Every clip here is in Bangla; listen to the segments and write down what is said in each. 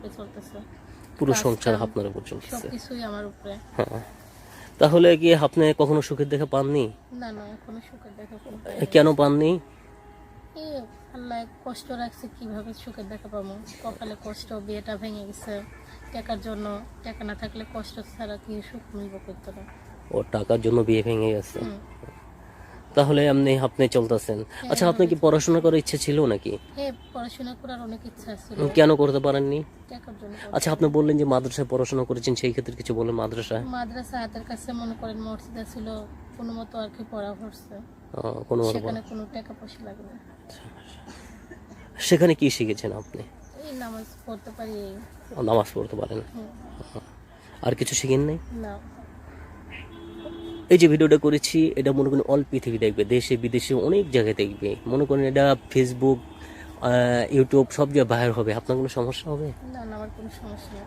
উপরে চলতেছে। পুরো সংসার আপনার উপর চলতেছে। সবকিছুই আমার উপরে। হ্যাঁ। তাহলে কি আপনি কখনো সুখের দেখা পাননি? না না এখনও সুখের দেখা কোনো কেন পাননি? আল্লাহ কষ্ট রাখছে কীভাবে সুখের দেখা পাবো? কপালে কষ্ট বিয়েটা ভেঙে গেছে। টাকার জন্য টাকা না থাকলে কষ্ট ছাড়া কি সুখ মিলবো করতে না ও টাকার জন্য বিয়ে ভেঙে গেছে। তাহলে আপনি আপনি চলতেছেন। আচ্ছা আপনার কি পড়াশোনা করার ইচ্ছে ছিল নাকি? হ্যাঁ পড়াশোনা করার অনেক ইচ্ছা ছিল কেন করতে পারেননি? আচ্ছা আপনি বললেন যে মাদ্রাসায় পড়াশোনা করেছেন সেই ক্ষেত্রে কিছু বলেন মাদ্রাসায় মাদ্রাসা হাতের কাছে মনে করেন মসজিদা ছিল কোনো মতো আর কি পড়া হচ্ছে। কোনো মতো সেখানে কোনো টাকা পয়সা লাগে না। সেখানে কি শিখেছেন আপনি? এই নামাজ পড়তে পারি। নামাজ পড়তে পারেন। আর কিছু শিখেন নাই? না। এই যে ভিডিওটা করেছি এটা মনে করেন অল পৃথিবী দেখবে দেশে বিদেশে অনেক জায়গায় দেখবে। মনে করেন এটা ফেসবুক ইউটিউব সব জায়গায় বাইর হবে। আপনার কোনো সমস্যা হবে? না না আমার কোনো সমস্যা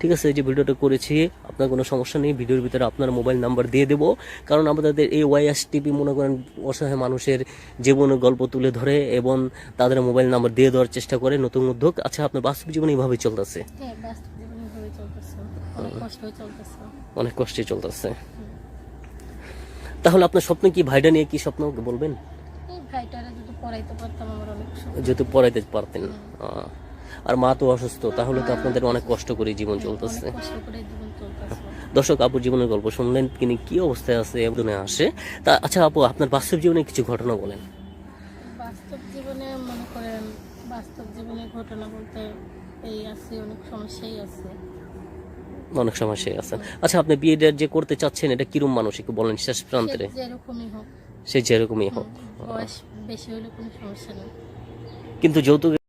ঠিক আছে এই যে ভিডিওটা করেছি আপনার কোনো সমস্যা নেই ভিডিওর ভিতরে আপনার মোবাইল নাম্বার দিয়ে দেবো। কারণ আমাদের এই ওয়াইএস টিভি মনে করেন অসহায় মানুষের জীবনের গল্প তুলে ধরে এবং তাদের মোবাইল নাম্বার দিয়ে দেওয়ার চেষ্টা করে নতুন উদ্যোগ। আচ্ছা আপনার বাস্তব জীবনে এইভাবে চলতেছে? হয়ে চলতেছে। অনেক কষ্টে চলতেছে। তাহলে আপনার স্বপ্ন কি? ভাইটা নিয়ে কি স্বপ্ন বলবেন? যদি পড়াইতে পারতেন। আর মা তো অসুস্থ তাহলে তো আপনাদের অনেক কষ্ট করে জীবন চলতেছে। জীবন দর্শক আপুর জীবনের গল্প শুনলেন তিনি কি অবস্থায় আছে এমনে আসে। তা আচ্ছা আপু আপনার বাস্তব জীবনে কিছু ঘটনা বলেন। বাস্তব জীবনে মনে করেন বাস্তব জীবনের ঘটনা বলতে এই আছে অনেক সমস্যাই আছে। অনেক সময় সে আছেন। আচ্ছা আপনি বিয়েটা যে করতে চাচ্ছেন এটা কিরম মানুষ? একটু বলেন শেষ প্রান্তে। সে যেরকমই হোক। সে যেরকমই হোক। বয়স বেশি হলে কোনো সমস্যা নেই। কিন্তু যৌতুক